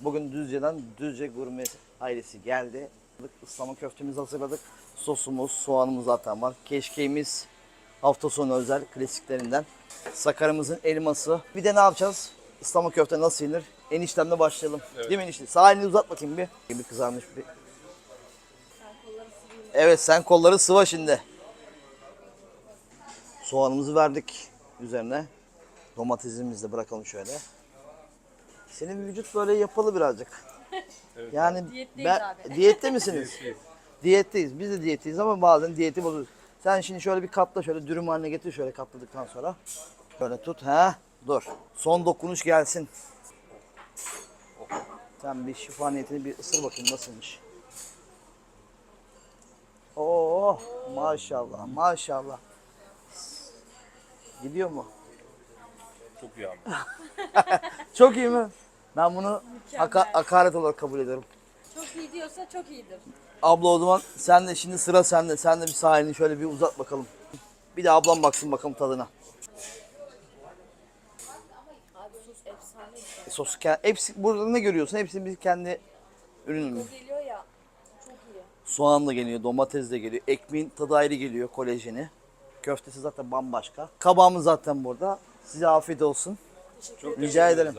Bugün Düzce'den Düzce Gurme ailesi geldi. Islama köftemizi hazırladık. Sosumuz, soğanımız zaten var. Keşkeğimiz hafta sonu özel klasiklerinden. Sakarımızın elması. Bir de ne yapacağız? Islama köfte nasıl yenir? Eniştemle başlayalım. Değil mi enişte? Sağ elini uzat bakayım bir. Bir kızarmış bir. Evet sen kolları sıva şimdi. Soğanımızı verdik üzerine. Domatesimizi de bırakalım şöyle. Senin vücut böyle yapalı birazcık. Yani Diyetteyiz ben abi. diyette misiniz? Diyetteyiz. Biz de diyetteyiz ama bazen diyeti bozuyoruz. Sen şimdi şöyle bir katla şöyle dürüm haline getir şöyle katladıktan sonra. Şöyle tut. ha Dur. Son dokunuş gelsin. Sen bir şifa niyetini bir ısır bakayım nasılmış. Oo maşallah maşallah. Gidiyor mu? Çok iyi abi. Çok iyi mi? Ben bunu haka- hakaret olarak kabul ederim. Çok iyi diyorsa çok iyidir. Abla o zaman sen de şimdi sıra sende. Sen de bir sahilini şöyle bir uzat bakalım. Bir de ablam baksın bakalım tadına. Abi sos efsane güzel. E, Sos ke- hepsi burada ne görüyorsun? Hepsi biz kendi ürünümüz. O geliyor ya. Çok iyi. Soğan da geliyor, domates de geliyor. Ekmeğin tadı ayrı geliyor, kolajeni. Köftesi zaten bambaşka. Kabağımız zaten burada. Size afiyet olsun. Çok Rica ederim.